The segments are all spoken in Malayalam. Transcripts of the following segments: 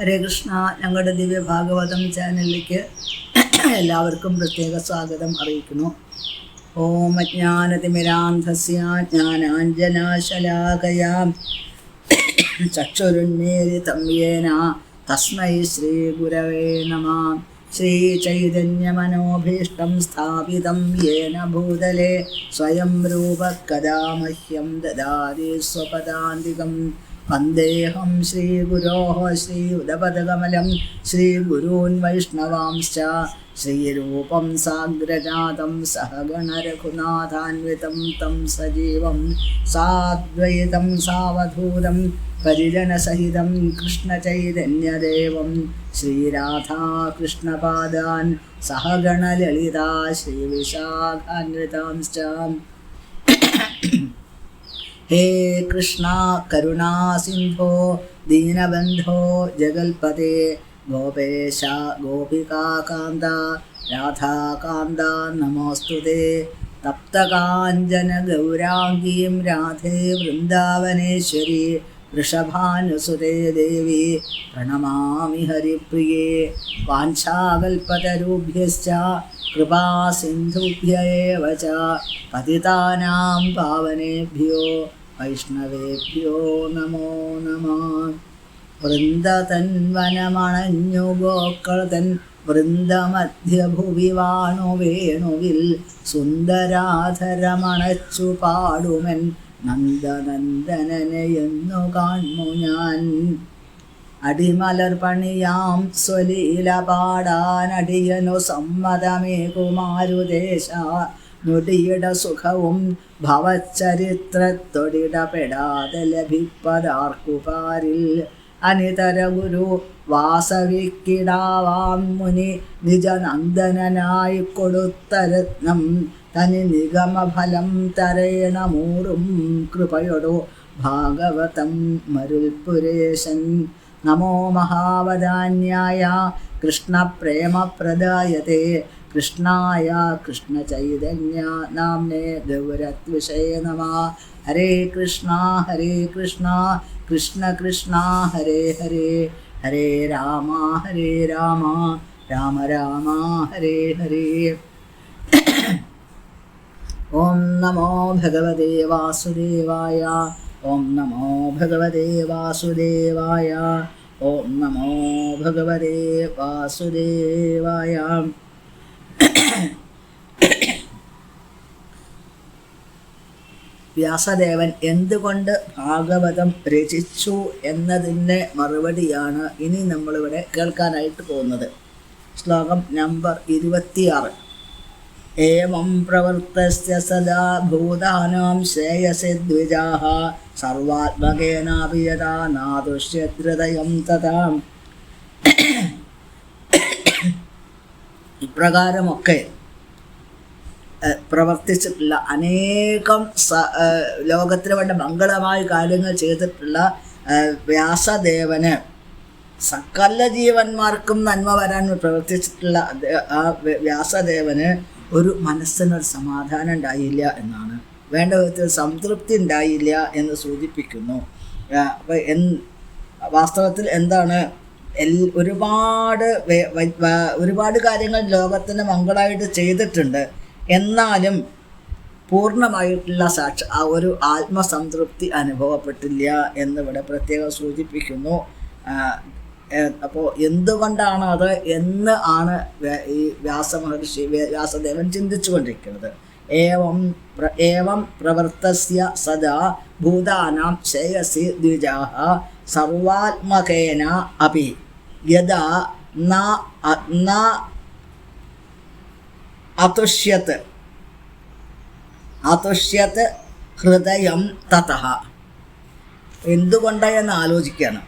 ഹരേ കൃഷ്ണ. ഞങ്ങളുടെ ദിവ്യ ഭാഗവതം ചാനലിലേക്ക് എല്ലാവർക്കും പ്രത്യേക സ്വാഗതം അറിയിക്കുന്നു. ഓം അജ്ഞാനതിമിരാന്ധസ്യ ജ്ഞാനാഞ്ജനാശലാകയാം. ചക്ഷുരുന്മേരി തമ്യേന തസ്മൈ ശ്രീഗുരവേ നമ. ശ്രീചൈതന്യമനോഭീഷ്ടം സ്ഥാപിതം യേന ഭൂതലേ. സ്വയം രൂപ കഥാമഹ്യം ദദാതി സ്വപദാന്തികം. വന്ദേഹം ശ്രീഗുരോ ശ്രീ ഉദപദകമലം ശ്രീഗുരൂन् വൈഷ്ണവാംശ്च ശ്രീരൂപം സാഗ്രജാതം സഹഗണരഘുനാഥാന്വിതം തം സജീവം സാദ്വൈതം സാവധൂതം പരിജനസഹിതം കൃഷ്ണചൈതന്യദേവം. ശ്രീരാധാകൃഷ്ണപാദാൻ സഹഗണലളിതാ ശ്രീവിശാഖാന്വിതാംശ്ച. ഹേ കൃഷ്ണ കരുണാസിന്ധോ ദീനബന്ധോ ജഗൽപതേ ഗോപേശ ഗോപികാകാന്ത രാധാകാന്ത നമോസ്തുതേ തപ്തകാഞ്ചന ഗൗരാംഗീം രാധേ വൃന്ദാവനേശ്വരി. वृन्दावनेश्वरी वृषभानुसुते देवी प्रणमामि हरिप्रिये वाञ्छाकल्पतरुभ्यश्च कृपासिन्धुभ्य एव च पतितानां पावनेभ्यो वैष्णवेभ्यो नमो नमः വൃന്ദതൻവനമണഞ്ഞു ഗോക്കളതൻ വൃന്ദമധ്യഭുവി വാണു വേണുവിൽ സുന്ദരാധരമണച്ചു പാടുമൻ നന്ദനന്ദനനെയെന്നു കാണു ഞാൻ? അടിമലർ പണിയാം സ്വലീല പാടാൻ അടിയനു സമ്മതമേ കുമാരുദേശ നൊടിയുടെ സുഖവും ഭവചരിത്രത്തൊടിടപെടാതെ ലഭിപ്പതാർക്കുപാരിൽ അനിതര ഗുരു വാസവിക്കിടാവാം മുനി നിജനന്ദനായി കൊടുത്ത രത്നം തനി നിഗമഫലം തരേണമൂറും കൃപയൊടു ഭാഗവതം മരുൽപുരേശൻ നമോ മഹാവദാന്യായ കൃഷ്ണപ്രേമപ്രദായത്തെ കൃഷ്ണായ കൃഷ്ണചൈതന്യ നാംനെ ഗൗരത്വിഷയ നമ ഹരേ കൃഷ്ണ ഹരേ കൃഷ്ണ കൃഷ്ണ കൃഷ്ണ ഹരേ ഹരേ. ഹരേ രാമ ഹരേ രാമ. രാമ രാമ ഹരേ ഹരേ. ഓം നമോ ഭഗവതേ വാസുദേവായ ഓം നമോ ഭഗവതേ വാസുദേവായ ഓം നമോ ഭഗവതേ വാസുദേവായ വ്യാസദേവൻ എന്തുകൊണ്ട് ഭാഗവതം രചിച്ചു എന്നതിന്റെ മറുപടിയാണ് ഇനി നമ്മളിവിടെ കേൾക്കാനായിട്ട് പോകുന്നത്. ശ്ലോകം നമ്പർ ഇരുപത്തിയാറ്. ഏവം प्रवृत्तस्य सदा ഭൂതാനാം ശ്രേയസി द्विजाः। सर्वात्मकेनापि यदा നാദുഷ്യദ്ഹൃദയം തഥാ ഇപ്രകാരമൊക്കെ പ്രവർത്തിച്ചിട്ടുള്ള അനേകം സ ലോകത്തിന് വേണ്ട മംഗളമായ കാര്യങ്ങൾ ചെയ്തിട്ടുള്ള വ്യാസദേവന് സകല ജീവന്മാർക്കും നന്മ വരാൻ പ്രവർത്തിച്ചിട്ടുള്ള ആ വ്യ- വ്യാസദേവന് ഒരു മനസ്സിനൊരു സമാധാനം ഉണ്ടായില്ല എന്നാണ്. വേണ്ട വിധത്തിൽ സംതൃപ്തി ഉണ്ടായില്ല എന്ന് സൂചിപ്പിക്കുന്നു. അപ്പം എൻ വാസ്തവത്തിൽ എന്താണ്? എൽ ഒരുപാട് ഒരുപാട് കാര്യങ്ങൾ ലോകത്തിന് മംഗളമായിട്ട് ചെയ്തിട്ടുണ്ട്. എന്നാലും പൂർണമായിട്ടുള്ള സാക്ഷ ആ ഒരു ആത്മസംതൃപ്തി അനുഭവപ്പെട്ടില്ല എന്നിവിടെ പ്രത്യേകം സൂചിപ്പിക്കുന്നു. അപ്പോൾ എന്തുകൊണ്ടാണ് അത് എന്ന് ആണ് ഈ വ്യാസമഹർഷി വ്യാസദേവൻ ചിന്തിച്ചു കൊണ്ടിരിക്കുന്നത് ഏവം ഏവം പ്രവർത്തസ്യ സദാ ഭൂതാനാം ശ്രേയസി ദ്വിജാഹ സർവാത്മകേന അപി. യഥാ ന അതുഷ്യത്ത് അതുഷ്യത്ത് ഹൃദയം തതഃ എന്തുകൊണ്ടായെന്ന് ആലോചിക്കുകയാണ്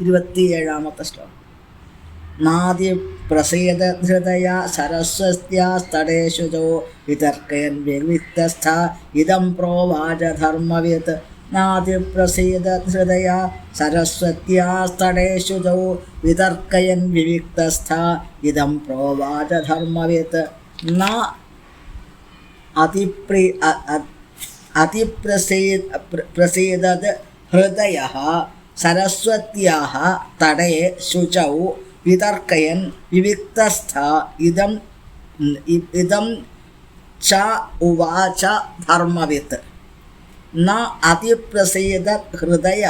ഇരുപത്തിയേഴാമത്തെ ശ്ലോകം. നാദി പ്രസീതധൃതയാ സരസ്വത്യാസ്തടേഷുജോ വിതർക്കയൻ വിവിക്തസ്ഥ ഇതം പ്രോവാച ധർമ്മവിത്. നാദി പ്രസീതധൃതയാ സരസ്വത്യാസ്തടേഷുജോ വിതർക്കയൻ വിവിക്തസ്ഥ ഇതം പ്രോവാച ധർമ്മവിത്. ന അതിപ്രി അതിപ്രസീ പ്രസീതത് ഹൃദയ സരസ്വത്യാः തടയെ ശുചൗ വിതർക്കയൻ വിവിക്തസ്ഥ ഇതം ഇതം ച ഉവാച ധർമ്മവിത്ത്. ന അതിപ്രസീത ഹൃദയ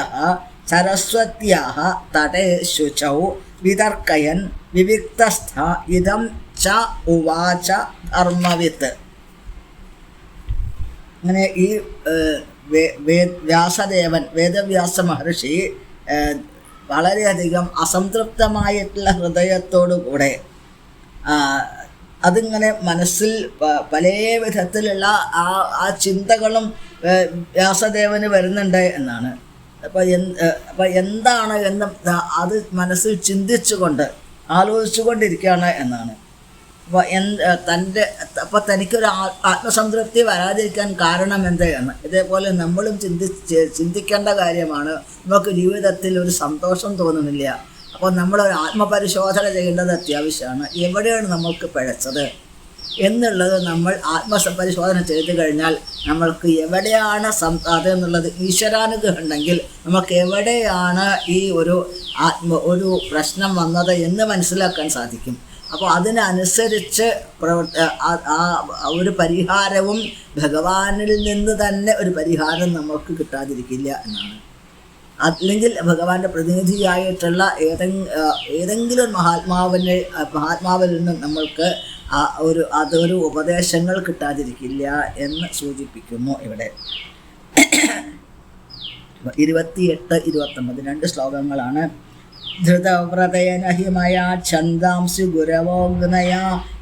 സരസ്വത്യാഹ തടേ ശുചൗ വിതർക്കയൻ വിവിക്തസ്ഥ ഇതം ച ഉവാച ധർമ്മവിത്ത്. അങ്ങനെ ഈ വ്യാസദേവൻ വേദവ്യാസ മഹർഷി വളരെയധികം അസംതൃപ്തമായിട്ടുള്ള ഹൃദയത്തോടു കൂടെ അതിങ്ങനെ മനസ്സിൽ പല വിധത്തിലുള്ള ആ ആ ചിന്തകളും വ്യാസദേവന് വരുന്നുണ്ട് എന്നാണ്. അപ്പോൾ അപ്പോൾ എന്താണ് എന്ന് അത് മനസ്സിൽ ചിന്തിച്ചുകൊണ്ട് ആലോചിച്ചുകൊണ്ടിരിക്കുകയാണ് എന്നാണ്. തന്റെ അപ്പോൾ തനിക്കൊരു ആത്മസംതൃപ്തി വരാതിരിക്കാൻ കാരണം എന്തെയാണ് ഇതേപോലെ നമ്മളും ചിന്തി ചിന്തിക്കേണ്ട കാര്യമാണ്. നമുക്ക് ജീവിതത്തിൽ ഒരു സന്തോഷം തോന്നുന്നില്ല. അപ്പോൾ നമ്മളൊരു ആത്മപരിശോധന ചെയ്യേണ്ടത് അത്യാവശ്യമാണ്. എവിടെയാണ് നമ്മൾക്ക് പിഴച്ചത്? എന്നുള്ളത് നമ്മൾ ആത്മപരിശോധന ചെയ്തു കഴിഞ്ഞാൽ നമ്മൾക്ക് എവിടെയാണ് സം അതെന്നുള്ളത് ഈശ്വരാനുഗ്രഹം ഉണ്ടെങ്കിൽ നമുക്ക് എവിടെയാണ് ഈ ഒരു ആത്മ ഒരു പ്രശ്നം വന്നത് എന്ന് മനസ്സിലാക്കാൻ സാധിക്കും. അപ്പോൾ അതിനനുസരിച്ച് പ്രവർത്ത ആ- ഒരു പരിഹാരവും ഭഗവാനിൽ നിന്ന് തന്നെ ഒരു പരിഹാരം നമുക്ക് കിട്ടാതിരിക്കില്ല എന്നാണ്. അല്ലെങ്കിൽ ഭഗവാന്റെ പ്രതിനിധിയായിട്ടുള്ള ഏതെങ്കിലും ഏതെങ്കിലും മഹാത്മാവിനെ മഹാത്മാവിൽ നിന്നും നമ്മൾക്ക് ആ ഒരു അതൊരു ഉപദേശങ്ങൾ കിട്ടാതിരിക്കില്ല എന്ന് സൂചിപ്പിക്കുന്നു ഇവിടെ. ഇരുപത്തിയെട്ട് ഇരുപത്തൊമ്പത് രണ്ട് ശ്ലോകങ്ങളാണ്. ധൃതവ്രതയന ഹി മയാ ഛന്ദാംസി ഗുരവോഗ്നയ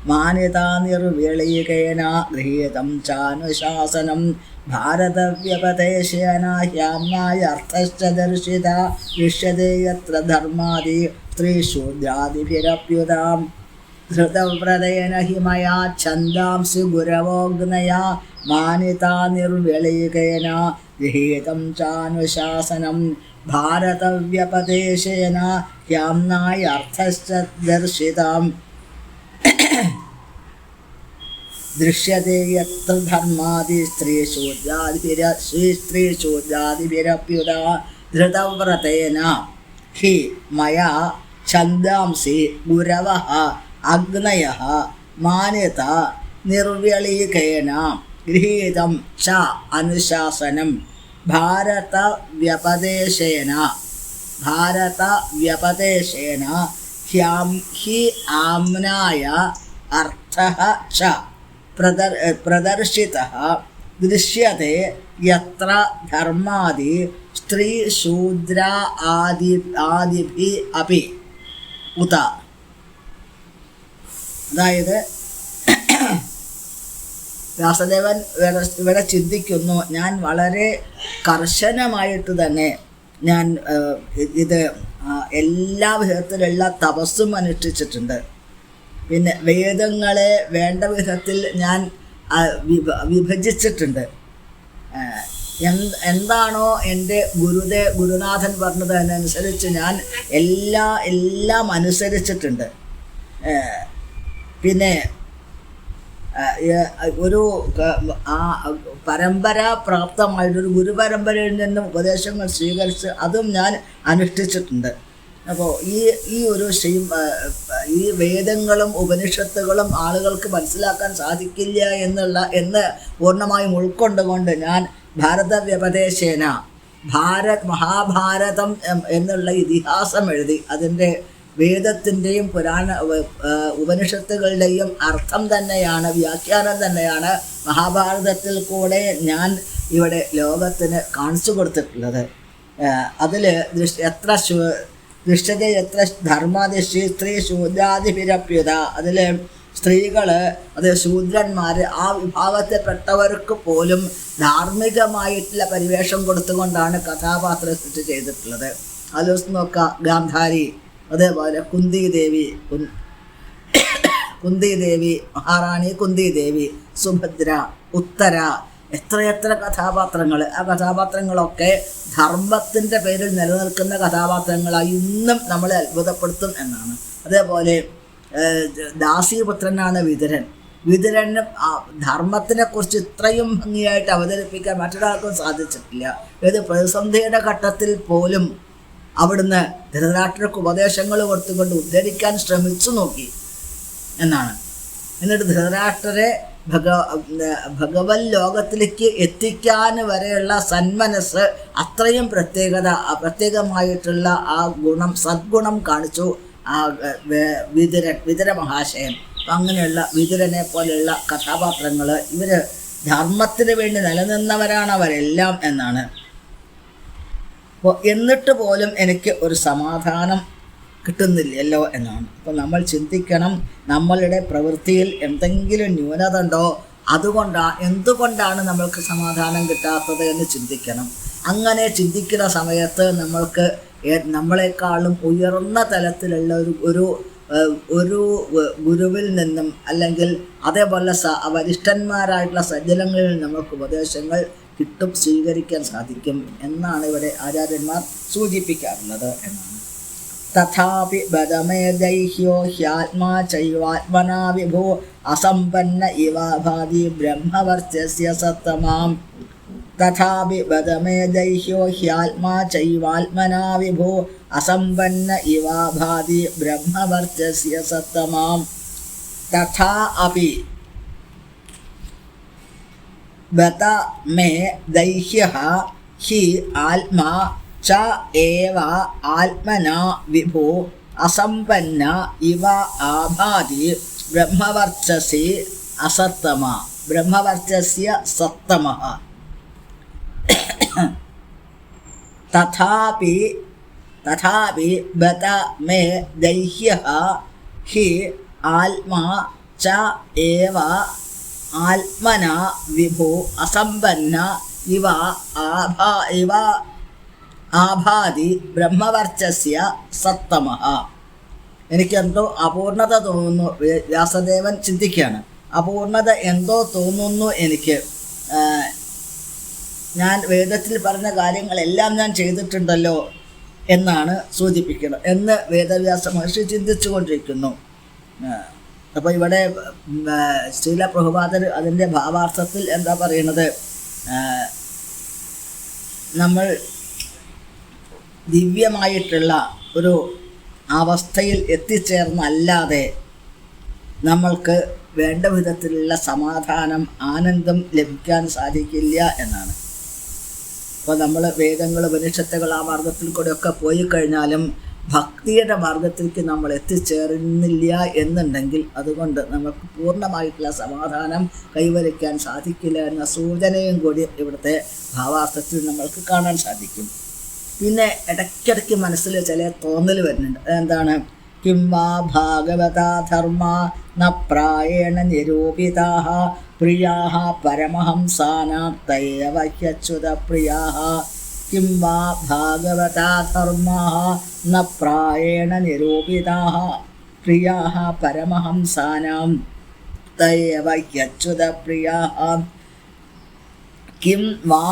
മാനിതാ നിർവിളീകേന ഗൃഹീതം ചാനുശാസനം ഭാരതവ്യപദേശേന ഹ്യാമ്നായർത്ഥശ്ച ദർശിത ദൃശ്യത്തെ യത്ര ധർമാദി സ്ത്രീശൂദ്രാദിഭിരപ്യുതാം ധൃതവ്രതയന ഹി മയാ ഛന്ദാംസി ഗുരവോഗ്നയ മാനിതാ നിർവിളീകേന ഗൃഹീതം ചാനുശാസനം ഹ്യാമ്നായ അർത്ഥശ്ച ദർശിതാം. ദൃശ്യത്തെ യത്ര ധർമാദി സ്ത്രീശൂദ്രാദിഭിര ശ്രീ സ്ത്രീശൂദ്രാദിഭിരപ്യുത ധൃതവ്രതേന ഹി മയാ ഛന്ദാംസി ഗുരവ അഗ്നയ മാന്യത നിർവ്യളീകേന ഗൃഹീതം ച അനുശാസനം. ഭാരത വ്യപദേശേന ഭാരത വ്യപദേശേന ഹ്യാം ഹി ആംനായ അർത്ഥ ച പ്രദർ പ്രദർശിത ദൃശ്യത്തെ യത്ര ധർമാതി സ്ത്രീ ശൂദ്ര ആദി ആദിഭി അപി ഉത അതായത് വ്യാസദേവൻ ഇവിടെ ചിന്തിക്കുന്നു. ഞാൻ വളരെ കർശനമായിട്ട് തന്നെ ഞാൻ ഇത് എല്ലാ വിധത്തിലുള്ള തപസ്സും അനുഷ്ഠിച്ചിട്ടുണ്ട്. പിന്നെ വേദങ്ങളെ വേണ്ട വിധത്തിൽ ഞാൻ വിഭജിച്ചിട്ടുണ്ട്. എന്ത് എന്താണോ എന്റെ ഗുരുദേ ഗുരുനാഥൻ പറഞ്ഞത് അതിനനുസരിച്ച് ഞാൻ എല്ലാ എല്ലാം അനുസരിച്ചിട്ടുണ്ട്. പിന്നെ ഒരു ആ പരമ്പര പ്രാപ്തമായിട്ടൊരു ഗുരുപരമ്പരയിൽ നിന്നും ഉപദേശങ്ങൾ സ്വീകരിച്ച് അതും ഞാൻ അനുഷ്ഠിച്ചിട്ടുണ്ട്. അപ്പോൾ ഈ ഈ ഒരു ശ്രീ ഈ വേദങ്ങളും ഉപനിഷത്തുകളും ആളുകൾക്ക് മനസ്സിലാക്കാൻ സാധിക്കില്ല എന്നുള്ള എന്ന് പൂർണമായും ഉൾക്കൊണ്ടുകൊണ്ട് ഞാൻ ഭാരത വ്യപദേശേന ഭാരത് മഹാഭാരതം എന്നുള്ള ഇതിഹാസം എഴുതി അതിന്റെ വേദത്തിന്റെയും പുരാണ ഉപ- ഉപനിഷത്തുകളുടെയും അർത്ഥം തന്നെയാണ് വ്യാഖ്യാനം തന്നെയാണ് മഹാഭാരതത്തിൽ കൂടെ ഞാൻ ഇവിടെ ലോകത്തിന് കാണിച്ചു കൊടുത്തിട്ടുള്ളത്. അതിൽ എത്ര ദുഷ്ടത എത്ര ധർമാദിഷി സ്ത്രീ ശൂദ്രാദിപിരപ്യുത അതിൽ സ്ത്രീകൾ അത് ശൂദ്രന്മാർ ആ വിഭാഗത്തിൽപ്പെട്ടവർക്ക് പോലും ധാർമ്മികമായിട്ടുള്ള പരിവേഷം കൊടുത്തുകൊണ്ടാണ് കഥാപാത്രം സൃഷ്ടി ചെയ്തിട്ടുള്ളത്. ആലോചിച്ച് നോക്കാം ഗാന്ധാരി. അതേപോലെ കുന്തി ദേവി കുന്തി ദേവി മഹാറാണി കുന്തി ദേവി സുഭദ്ര ഉത്തര എത്രയെത്ര കഥാപാത്രങ്ങൾ ആ കഥാപാത്രങ്ങളൊക്കെ ധർമ്മത്തിന്റെ പേരിൽ നിലനിൽക്കുന്ന കഥാപാത്രങ്ങളായി ഇന്നും നമ്മളെ അത്ഭുതപ്പെടുത്തും എന്നാണ്. അതേപോലെ ദാസീപുത്രനാണ് വിതുരൻ. വിതുരനും ആ ധർമ്മത്തിനെ കുറിച്ച് ഇത്രയും ഭംഗിയായിട്ട് അവതരിപ്പിക്കാൻ മറ്റൊരാൾക്കും സാധിച്ചിട്ടില്ല. ഏത് പ്രതിസന്ധിയുടെ ഘട്ടത്തിൽ പോലും അവിടുന്ന് ധൃതരാഷ്ട്രക്ക് ഉപദേശങ്ങൾ കൊടുത്തുകൊണ്ട് ഉദ്ധരിക്കാൻ ശ്രമിച്ചു നോക്കി എന്നാണ്. എന്നിട്ട് ധൃതരാഷ്ട്രരെ ഭഗ ഭഗവത് ലോകത്തിലേക്ക് എത്തിക്കാൻ വരെയുള്ള സന്മനസ് അത്രയും പ്രത്യേകത പ്രത്യേകമായിട്ടുള്ള ആ ഗുണം സദ്ഗുണം കാണിച്ചു ആ വിതുര വിതുര മഹാശയൻ അങ്ങനെയുള്ള വിതുരനെ പോലെയുള്ള കഥാപാത്രങ്ങൾ ഇവർ ധർമ്മത്തിന് വേണ്ടി നിലനിന്നവരാണ് അവരെല്ലാം എന്നാണ്. എന്നിട്ട് പോലും എനിക്ക് ഒരു സമാധാനം കിട്ടുന്നില്ലല്ലോ എന്നാണ്. അപ്പോൾ നമ്മൾ ചിന്തിക്കണം നമ്മളുടെ പ്രവൃത്തിയിൽ എന്തെങ്കിലും ന്യൂനത ഉണ്ടോ അതുകൊണ്ടാണ് എന്തുകൊണ്ടാണ് നമ്മൾക്ക് സമാധാനം കിട്ടാത്തത് എന്ന് ചിന്തിക്കണം. അങ്ങനെ ചിന്തിക്കുന്ന സമയത്ത് നമ്മൾക്ക് നമ്മളെക്കാളും ഉയർന്ന തലത്തിലുള്ള ഒരു ഒരു ഒരു ഗുരുവിൽ നിന്നും അല്ലെങ്കിൽ അതേപോലെ സ വരിഷ്ഠന്മാരായിട്ടുള്ള സജ്ജലങ്ങളിൽ നമുക്ക് ഉപദേശങ്ങൾ കിട്ടും സ്വീകരിക്കാൻ സാധിക്കും എന്നാണ് ഇവിടെ ആചാര്യന്മാർ സൂചിപ്പിക്കാറുള്ളത് എന്നാണ്. തഥാപി ബദമേ ദൈഹ്യോ ഹ്യാത്മാ ചൈവാത്മനാ വിഭോ അസമ്പന്ന ഇവാഭാതി ബ്രഹ്മവർച്ചസ്യ സത്തമാം. തഥാപി ബദമേ ദൈഹ്യോ ഹ്യാത്മാ ചൈവാത്മനാ വിഭോ അസമ്പന്ന ഇവാഭാതി ബ്രഹ്മവർച്ചസ്യ സത്തമാം. തഥാ അപി ബത മേ ദൈഹ്യ ഹി ആത്മാ ച ഏവ ആത്മന വിഭോ അസമ്പന്ന ഇവ ആഭാതി ബ്രഹ്മവർച്ചസി അസത്തമ. ബ്രഹ്മവർച്ചസ്യ സത്തമ തഥാപി തഥാപി ബത മേ ദൈഹ്യ ഹി ആത്മാ ച ഏവ ആത്മന വിഭു അസമ്പന്ന ഇവ ആഭാ ഇവ ആഭാതി ബ്രഹ്മവർച്ചസ്യ സത്തമ എനിക്കെന്തോ അപൂർണത തോന്നുന്നു. വ്യ- വ്യാസദേവൻ ചിന്തിക്കുകയാണ് അപൂർണത എന്തോ തോന്നുന്നു എനിക്ക്. ഞാൻ വേദത്തിൽ പറഞ്ഞ കാര്യങ്ങളെല്ലാം ഞാൻ ചെയ്തിട്ടുണ്ടല്ലോ എന്നാണ് സൂചിപ്പിക്കുന്നത്. എന്ന് വേദവ്യാസ മഹർഷി ചിന്തിച്ചു കൊണ്ടിരിക്കുന്നു അപ്പോൾ ഇവിടെ ശ്രീല പ്രഭുപാദർ അതിന്റെ ഭാവാർത്ഥത്തിൽ എന്താ പറയുന്നത് നമ്മൾ ദിവ്യമായിട്ടുള്ള ഒരു അവസ്ഥയിൽ എത്തിച്ചേർന്നല്ലാതെ നമ്മൾക്ക് വേണ്ട വിധത്തിലുള്ള സമാധാനം ആനന്ദം ലഭിക്കാൻ സാധിക്കില്ല എന്നാണ്. അപ്പോൾ നമ്മൾ വേദങ്ങൾ ഉപനിഷത്തുകൾ ആ മാർഗത്തിൽ കൂടെയൊക്കെ പോയി കഴിഞ്ഞാലും ഭക്തിയുടെ മാർഗത്തിലേക്ക് നമ്മൾ എത്തിച്ചേരുന്നില്ല എന്നുണ്ടെങ്കിൽ അതുകൊണ്ട് നമുക്ക് പൂർണമായിട്ടുള്ള സമാധാനം കൈവരിക്കാൻ സാധിക്കില്ല എന്ന സൂചനയും കൂടി ഇവിടുത്തെ ഭാവാർത്ഥത്തിൽ നമ്മൾക്ക് കാണാൻ സാധിക്കും. പിന്നെ ഇടയ്ക്കിടയ്ക്ക് മനസ്സിൽ ചില തോന്നൽ വരുന്നുണ്ട്. അതെന്താണ്? കിം വാ ഭാഗവതാ ധർമ്മ ന പ്രായേണ നിരൂപിതാ പ്രിയാ പരമഹംസാനാർത്ഥയവഹ്യച്യുത തൈവ കിം വാ ഭാഗവതാ ധർമ്മ ന പ്രായേണ നിരൂപിതാ പ്രിയാ പരമഹംസാനാം തൈവ ഹ്യച്യുത പ്രിയാ കിം വാ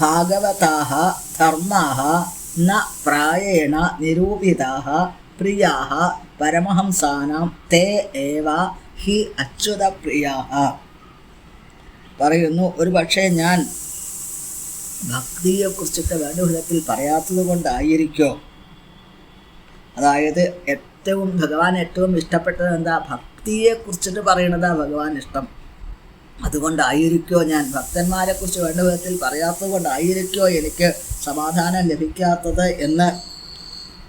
ഭാഗവതാः ധർമാः ന പ്രായേണ നിരൂപിതാः പ്രിയാः പരമഹംസാനാം തേ ഏവ ഹി അച്യുതപ്രിയാः പറയുന്നു ഒരു പക്ഷേ ഞാൻ ഭക്തിയെക്കുറിച്ചൊക്കെ വേണ്ട വിധത്തിൽ പറയാത്തത് കൊണ്ടായിരിക്കോ? അതായത് ഏറ്റവും ഭഗവാൻ ഏറ്റവും ഇഷ്ടപ്പെട്ടത് എന്താ? ഭക്തിയെക്കുറിച്ചിട്ട് പറയണതാ ഭഗവാൻ ഇഷ്ടം. അതുകൊണ്ടായിരിക്കോ ഞാൻ ഭക്തന്മാരെ കുറിച്ച് വേണ്ട വിധത്തിൽ പറയാത്തത് കൊണ്ടായിരിക്കോ എനിക്ക് സമാധാനം ലഭിക്കാത്തത് എന്ന്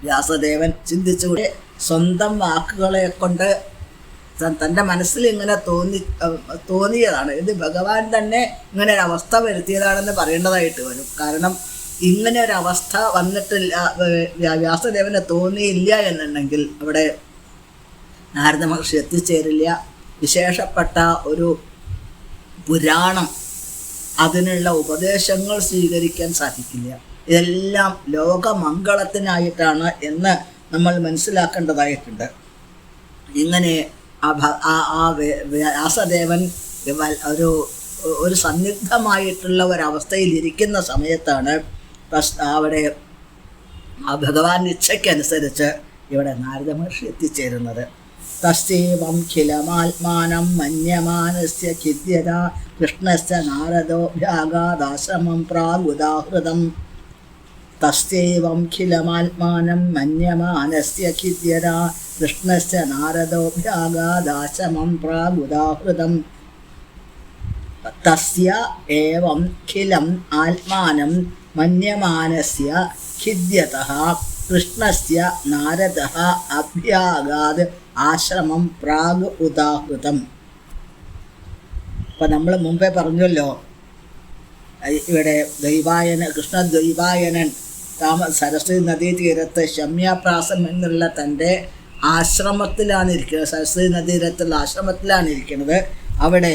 വ്യാസദേവൻ ചിന്തിച്ചുകൂടെ സ്വന്തം വാക്കുകളെ കൊണ്ട് തന്റെ മനസ്സിൽ ഇങ്ങനെ തോന്നി തോന്നിയതാണ്. ഇത് ഭഗവാൻ തന്നെ ഇങ്ങനെ ഒരു അവസ്ഥ വരുത്തിയതാണെന്ന് പറയേണ്ടതായിട്ട് വരും. കാരണം ഇങ്ങനെ ഒരു അവസ്ഥ വന്നിട്ടില്ല വ്യാസദേവന് തോന്നിയില്ല എന്നുണ്ടെങ്കിൽ അവിടെ നാരദ മഹർഷി എത്തിച്ചേരില്ല. വിശേഷപ്പെട്ട ഒരു പുരാണം അതിനുള്ള ഉപദേശങ്ങൾ സ്വീകരിക്കാൻ സാധിക്കില്ല. ഇതെല്ലാം ലോകമംഗളത്തിനായിട്ടാണ് എന്ന് നമ്മൾ മനസ്സിലാക്കേണ്ടതായിട്ടുണ്ട്. ഇങ്ങനെ ആ ആ വ്യാസദേവൻ ഒരു ഒരു സന്നിഗ്ധമായിട്ടുള്ള ഒരവസ്ഥയിൽ ഇരിക്കുന്ന സമയത്താണ് അവിടെ ആ ഭഗവാൻ ഇച്ഛയ്ക്കനുസരിച്ച് ഇവിടെ നാരദ മഹർഷി എത്തിച്ചേരുന്നത്. തസ്യൈവം ഖിലമാത്മാനം മന്യമാനസ്യ ഖിദ്യത കൃഷ്ണസ്യ നാരദോ ഭ്യാഗാദാശ്രമം പ്രാഗുദാഹൃതം. തസ്യൈവം ഖിലമാത്മാനം മന്യമാനസ്യ ഖിദ്യത കൃഷ്ണസ്യ നാരദോഭ്യാഗാദാശമം പ്രാഗുദാഹൃതം. തസ്യ ഖിലം ആത്മാനം മന്യമാനസ്യ ഖിദ്യതഃ കൃഷ്ണസ്യ നാരദ അഭ്യാഗാത് ആശ്രമം പ്രാഗ് ഉദാഹൃതം. അപ്പം നമ്മൾ മുമ്പേ പറഞ്ഞല്ലോ ഇവിടെ ദൈവായന കൃഷ്ണ ദൈവായനൻ താമ സരസ്വതി നദീ തീരത്ത് ശമ്യാപ്രാസം എന്നുള്ള തന്റെ ആശ്രമത്തിലാണ് ഇരിക്കുന്നത്. സരസ്വതി നദീരത്തുള്ള ആശ്രമത്തിലാണ് ഇരിക്കുന്നത്. അവിടെ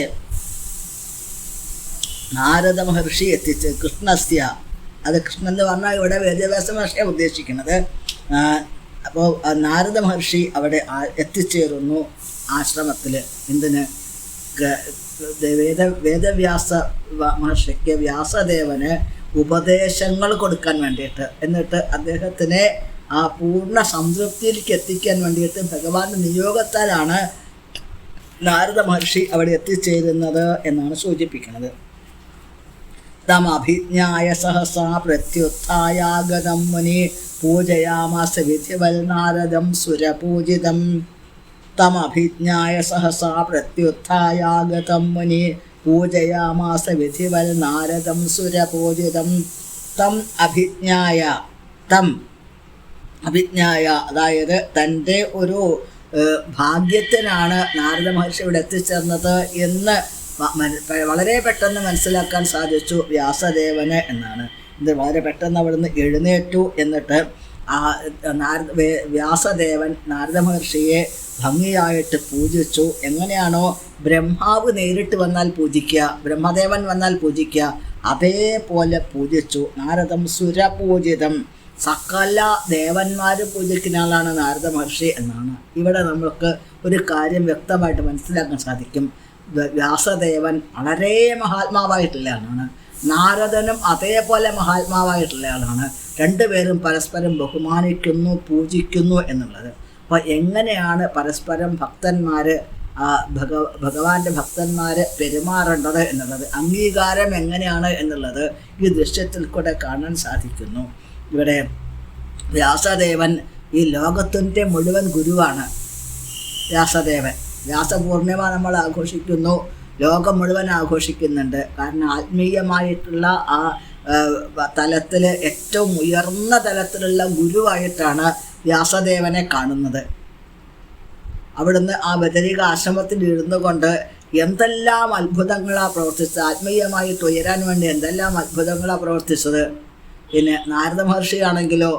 നാരദ മഹർഷി എത്തിച്ച് കൃഷ്ണസ്യ അത് കൃഷ്ണൻ എന്ന് പറഞ്ഞാൽ ഇവിടെ വേദവ്യാസ മഹർഷിയാണ് ഉദ്ദേശിക്കുന്നത്. അപ്പോൾ നാരദ മഹർഷി അവിടെ എത്തിച്ചേരുന്നു ആശ്രമത്തിൽ എന്തിന്? വേദ വേദവ്യാസ മഹർഷിക്ക് വ്യാസദേവന് ഉപദേശങ്ങൾ കൊടുക്കാൻ വേണ്ടിയിട്ട്. എന്നിട്ട് അദ്ദേഹത്തിനെ ആ പൂർണ സംതൃപ്തിയിലേക്ക് എത്തിക്കാൻ വേണ്ടിയിട്ട് ഭഗവാന്റെ നിയോഗത്താലാണ് നാരദ മഹർഷി അവിടെ എത്തിച്ചേരുന്നത് എന്നാണ് സൂചിപ്പിക്കുന്നത്. തമഭിജ്ഞായ സഹസാ പ്രത്യുത്ഥായാഗതം മുനി പൂജയാമാസ വിധിവൽ നാരദം സുരപൂജിതം. തമഭിജ്ഞായ സഹസാ പ്രത്യുത്ഥായാഗതം മുനി പൂജയാമാസ വിധിവൽ നാരദം സുരപൂജിതം. തം അഭിജ്ഞായ തം അഭിജ്ഞായ അതായത് തന്റെ ഒരു ഭാഗ്യത്തിനാണ് നാരദ മഹർഷി ഇവിടെ എത്തിച്ചേർന്നത് എന്ന് വളരെ പെട്ടെന്ന് മനസ്സിലാക്കാൻ സാധിച്ചു വ്യാസദേവന് എന്നാണ്. ഇത് വളരെ പെട്ടെന്ന് അവിടുന്ന് എഴുന്നേറ്റു എന്നിട്ട് ആ നാരദ വ്യാസദേവൻ നാരദ മഹർഷിയെ ഭംഗിയായിട്ട് പൂജിച്ചു. എങ്ങനെയാണോ ബ്രഹ്മാവ് നേരിട്ട് വന്നാൽ പൂജിക്കുക ബ്രഹ്മദേവൻ വന്നാൽ പൂജിക്കുക അതേപോലെ പൂജിച്ചു. നാരദം സുരപൂജിതം. സകല ദേവന്മാർ പൂജിക്കുന്ന ആളാണ് നാരദ മഹർഷി എന്നാണ്. ഇവിടെ നമ്മൾക്ക് ഒരു കാര്യം വ്യക്തമായിട്ട് മനസ്സിലാക്കാൻ സാധിക്കും. വ്യ- വ്യാസദേവൻ വളരെ മഹാത്മാവായിട്ടുള്ള ആളാണ് നാരദനും അതേപോലെ മഹാത്മാവായിട്ടുള്ള ആളാണ് രണ്ടുപേരും പരസ്പരം ബഹുമാനിക്കുന്നു പൂജിക്കുന്നു എന്നുള്ളത്. അപ്പോൾ എങ്ങനെയാണ് പരസ്പരം ഭക്തന്മാർ ഭഗ ഭഗവാന്റെ ഭക്തന്മാർ പെരുമാറേണ്ടത് എന്നുള്ളത് അംഗീകാരം എങ്ങനെയാണ് എന്നുള്ളത് ഈ ദൃശ്യത്തിൽ കൂടെ കാണാൻ സാധിക്കുന്നു. ഇവിടെ വ്യാസദേവൻ ഈ ലോകത്തിന്റെ മുഴുവൻ ഗുരുവാണ്. വ്യാസദേവൻ. വ്യാസപൂർണിമ നമ്മൾ ആഘോഷിക്കുന്നു. ലോകം മുഴുവൻ ആഘോഷിക്കുന്നുണ്ട്. കാരണം ആത്മീയമായിട്ടുള്ള ആ തലത്തിൽ ഏറ്റവും ഉയർന്ന തലത്തിലുള്ള ഗുരുവായിട്ടാണ് വ്യാസദേവനെ കാണുന്നത്. അവിടുന്ന് ആ ബദരിക ആശ്രമത്തിൽ ഇരുന്നു കൊണ്ട് എന്തെല്ലാം അത്ഭുതങ്ങളാണ് പ്രവർത്തിച്ചത്. ആത്മീയമായിട്ട് ഉയരാൻ വേണ്ടി എന്തെല്ലാം അത്ഭുതങ്ങളാണ് പ്രവർത്തിച്ചത്. പിന്നെ നാരദ മഹർഷിയാണെങ്കിലോ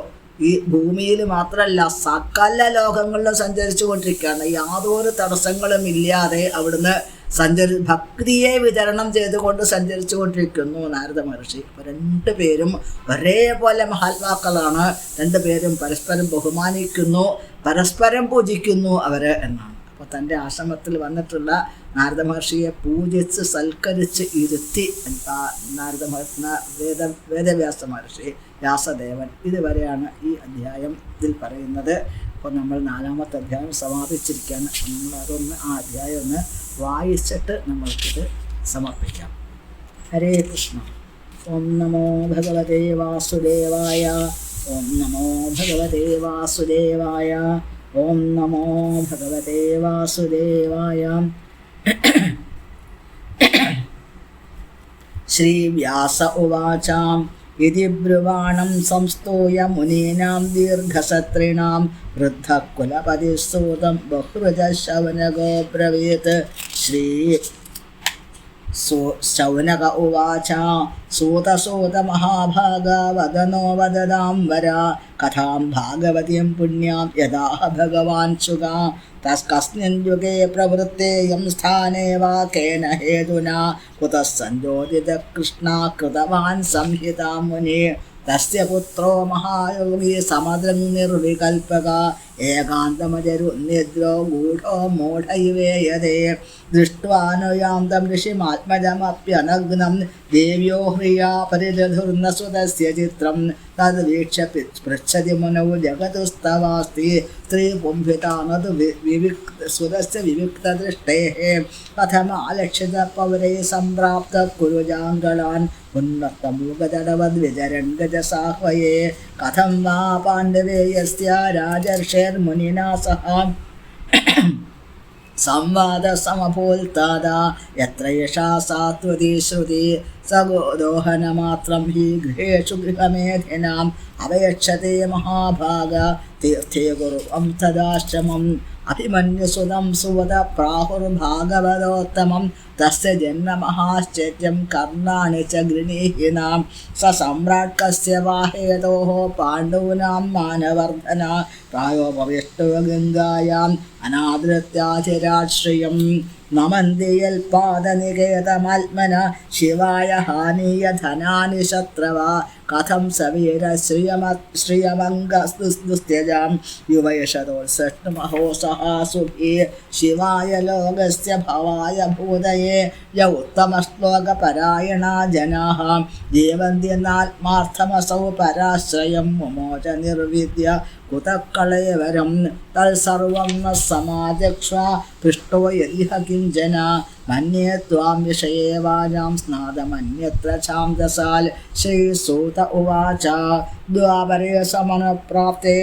ഈ ഭൂമിയിൽ മാത്രമല്ല സകല ലോകങ്ങളിലും സഞ്ചരിച്ചു കൊണ്ടിരിക്കുകയാണ്. യാതൊരു തടസ്സങ്ങളും ഇല്ലാതെ അവിടുന്ന് സഞ്ചരി ഭക്തിയെ വിതരണം ചെയ്തുകൊണ്ട് സഞ്ചരിച്ചു കൊണ്ടിരിക്കുന്നു നാരദ മഹർഷി. രണ്ട് പേരും ഒരേപോലെ മഹാത്മാക്കളാണ്. രണ്ടുപേരും പരസ്പരം ബഹുമാനിക്കുന്നു പരസ്പരം പൂജിക്കുന്നു അവർ എന്നാണ്. അപ്പോൾ തന്റെ ആശ്രമത്തിൽ വന്നിട്ടുള്ള നാരദ മഹർഷിയെ പൂജിച്ച് സൽക്കരിച്ച് ഇരുത്തി നാരദ വേദ വേദവ്യാസ മഹർഷി വ്യാസദേവൻ ഇതുവരെയാണ് ഈ അധ്യായം ഇതിൽ പറയുന്നത്. അപ്പോൾ നമ്മൾ നാലാമത്തെ അധ്യായം സമാപിച്ചിരിക്കുകയാണ്. നമ്മൾ അതൊന്ന് ആ അധ്യായം ഒന്ന് വായിച്ചിട്ട് നമ്മൾക്കിത് സമർപ്പിക്കാം. ഹരേ കൃഷ്ണ. ഓം നമോ ഭഗവതേ വാസുദേവായ ഓം നമോ ഭഗവതേ വാസുദേവായ ഓം നമോ ഭഗവതേ വാസുദേവായ ശ്രീവ്യാസ ഉവാച. ഇതി ബ്രുവാണം സംസ്തൂയ മുനീനാം ദീർഘസത്രിണാം വൃദ്ധകുലപതിസൂതം ബഹൃജ ശൗനകോ ബ്രവീത് ശ്രീ शौनक उवाच सूतसूतमहाभाग वदनो वददाम्बरा कथां भागवतीं पुण्यां यदाह भगवान् शुगा तस्कस्मिन् युगे प्रवृत्तेयं स्थाने वा केन हेतुना कुतः सञ्जोदितः कृष्णा कृतवान् संहितां मुनि തസ്യ പുത്രോ മഹായോഗി സമദ്രം നിർവികൽപക ഏകാന്തമജരു നിദ്രോ ഗൂഢോ മൂഢയുവേയതേ ദൃഷ്ട്വാനുയാന്തം ഋഷിമാത്മജമപ്യനഗ്നം. ദേവ്യോ ഹ്രിയാ പരിദധുർന്ന സുതസ്യ ചിത്രം. തത് വീക്ഷ പൃച്ഛതി മുനൗ ജഗതുസ്തവാസ്തി സ്ത്രീപുംഭിതാനതു വിവിക് സുതസ്യ വിവിക്തദൃഷ്ടേ കഥമാലക്ഷിത പൗരൈ സംപ്രാപ്ത കുരുജാങ്കളാൻ उन्नतमूगजडवद्विजरङ्गजसाह्वये कथं वा पाण्डवेयस्य राजर्षेर्मुनिना सह संवादसमभूल्तादा यत्र एषा सात्वती श्रुति स गोदोहनमात्रं हि गृहेषु गृहमेधिनाम् अवयक्षते महाभाग तीर्थे गुरुवं तदाश्रमम् അഭിമന്യുസുതം സുവത പ്രാഹുർഭാഗവതോത്തമം തസ്യ ജന്മമഹാശ്ചര്യം കർണാണി ച ഗൃണീഹിനാം സ സമ്രാട് കസ്യ വാഹേതോः പാണ്ഡൂനാം മാനവർദ്ധന. പ്രായോപവിഷ്ടോ ഗംഗായാം നമന്തിയൽ പാദനികേതമാത്മന ശിവായ ഹാനീയ ധനാനി ശത്രവ കഥം സവീര ശ്രിയമ ശ്രിയമംഗസ്തുസ്ത്യജാം യുവയശതോത്സഷ്ടമഹോ സഹാസുഭി ശിവായ ലോകസ്യ ഭവായ ഭൂതയെ യ ഉത്തമശ്ലോകപരായണ ജീവന്തി നാത്മാർത്ഥമസൗ പരാശ്രയം മുമോച നിർവിദ്യ കുതക്കളയവരം തത്സർവം ന സമാചക്ഷ പൃഷ്ടോ യതിഹ കിഞ്ചന. മന്യേ ത്വാം വിഷയേ വാചാം സ്നാതമന്യത്ര ഛാന്ദസാൽ ശ്രീസൂത ഉവാച. ദ്വാപരേ സമനപ്രാപ്തേ.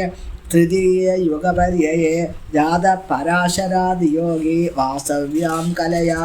തൃതീയ യുഗപര്യയെ. ജാത പരാശരാദിയോഗി വാസവ്യാം കലയാ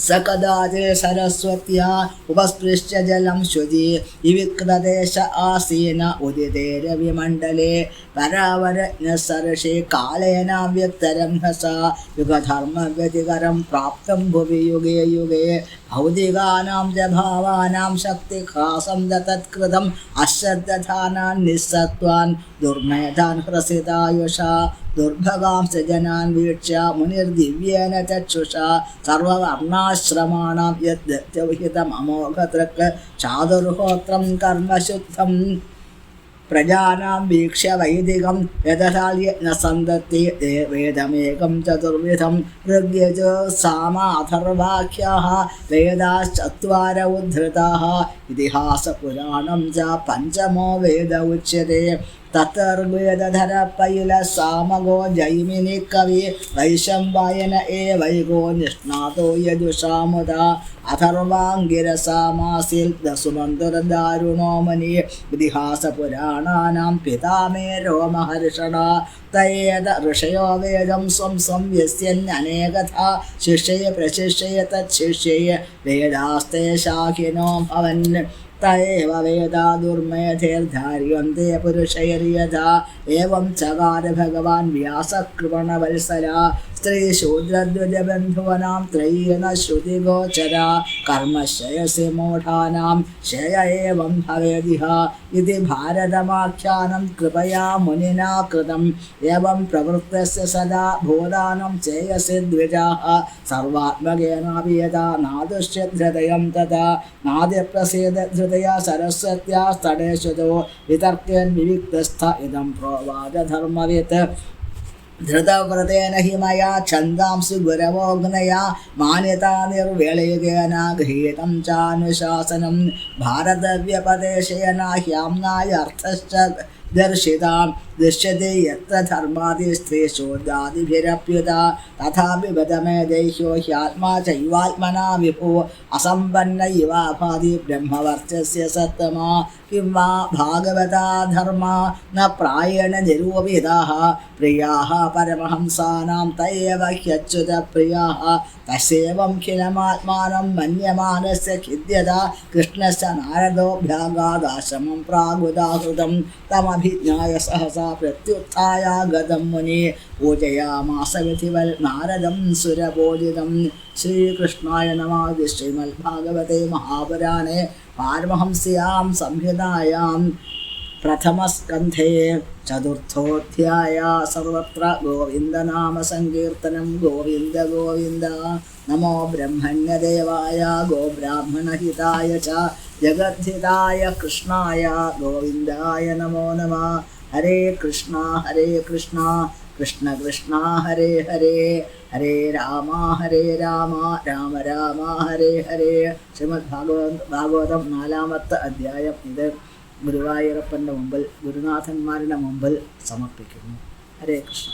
ഹരേः स कदाचित् सरस्वत्या उपस्पृश्य जलं शुचि विविक्तदेश आसीन उदिते रविमण्डले परावरज्ञसरषे कालेन व्यक्तरं हसा युगधर्मव्यतिकरं प्राप्तं भुवि युगे युगे भौतिकानां च भावानां शक्तिखासं तत्कृतम् अश्रद्धधानान् निःसत्त्वान् दुर्मेधान् ह्रसितायुषा दुर्भगांश्च जनान् वीक्ष्य मुनिर्दिव्येन चक्षुषा सर्ववर्णाश्रमाणां यद्यविहितम् चादुर्होत्रं चातुर्होत्रं പ്രജാനാം വീക്ഷ്യ വൈദികം യഥശാല്യ ന സന്തത്തി വേദമേകം ചതുർവിധം ഋഗ്യജ സാമാധർവാഖ്യാः വേദാശ്ചത്വാര ഉദ്ധൃതാः ഇതിഹാസപുരാണം ച പഞ്ചമോ വേദ ഉച്യത്തെ തത്തർഗുയധരപ്പയില സാമഗോ ജൈമിനി കവി വൈശംബായന ഏ വൈകോ നിഷ്ണാതോ യജുഷാമുത അഥർവാംഗിരസാമാസിൽ ദസുമന്തുരദാരുണോമനി ഇതിഹാസപുരാണാനാം പിതാമേ രോമഹർഷണ തയേത ഋഷയോ വേദം സ്വം സംവ്യസ്യനേകഥ ശിഷ്യയെ പ്രശിഷ്യയെ തത് ശിഷ്യയെ വേദാസ്തേ ശാഖിനോ ഭവൻ തയേവ വേദാ ദുർമേധേർധാര്യന്തെ പുരുഷൈര്യഥാ ഏവം ചകാര ഭഗവാൻ വ്യാസകൃപണവത്സര സ്ത്രീശൂദ്രദ്വജബന്ധുവനാം ത്രയീണ ശ്രുതിഗോചര കർമ്മശയസി മൂഢാനാം ശയ ഏവം ഭവേദിഹ ഇതി ഭാരതമാഖ്യാനം കൃപയാ മുനിനാ കൃതം ഏവം പ്രവൃത്തസ്യ സദാ ഭൂതാനം ചേയസി ദ്വിജാः സർവാത്മകേനാപി യഥാ നാദുഷ്യധൃതയം തഥാ നാദ്യപ്രസീദധൃതയാ സരസ്വത്യാസ്തടേഷുതോ വിതർക്കേൻ വിവിക്തസ്ഥ ഇതം പ്രോവാചധർമ്മവിത്ത് ധൃതവ്രതേന ഹിമയാ ഛന്ദാംസി ഗുരവോഗ്നയാ മാന്യതാ നിർവേളയുകേന ഗൃഹീതം ചാനുശാസനം. ഭാരതവ്യപദേശയന ഹ്യാംനായ അർത്ഥശ്ച ദർശിതാം. दृश्यते यत्र धर्मादि स्त्रीशोदादिभिरप्युता तथापि बदमेदैह्यो ह्यात्मा चैवात्मना विभो असम्पन्न इवा भाति ब्रह्मवर्चस्य सत्तमा किं वा भागवता धर्मा न प्रायेण निरूपिताः प्रियाः परमहंसानां त एव ह्यच्युतप्रियाः तस्यैवं खिलमात्मानं मन्यमानस्य खिद्यता कृष्णस्य नारदोऽभ्यागादाश्रमं प्रागुदाहृतं तमभिज्ञाय सहसा प्रत्युत्थायागतं मुनि पूजयामास विधिवल् नारदं सुरबोधितं श्रीकृष्णाय नमः श्रीमद्भागवते महापुराणे पारमहंस्यां संहितायां प्रथमस्कन्धे चतुर्थोऽध्याय सर्वत्र गोविन्दनामसङ्कीर्तनं गोविन्द गोविन्द नमो ब्रह्मण्यदेवाय गोब्राह्मणहिताय च जगद्धिताय कृष्णाय गोविन्दाय नमो नमः ഹരേ കൃഷ്ണ ഹരേ കൃഷ്ണ കൃഷ്ണ കൃഷ്ണ ഹരേ ഹരേ ഹരേ രാമ ഹരേ രാമ രാമ രാമ ഹരേ ഹരേ. ശ്രീമദ് ഭാഗവത ഭാഗവതം നാലാമത്തെ അധ്യായം ഇത് ഗുരുവായൂരപ്പന്റെ മുമ്പിൽ ഗുരുനാഥന്മാരുടെ മുമ്പിൽ സമർപ്പിക്കുന്നു. ഹരേ കൃഷ്ണ.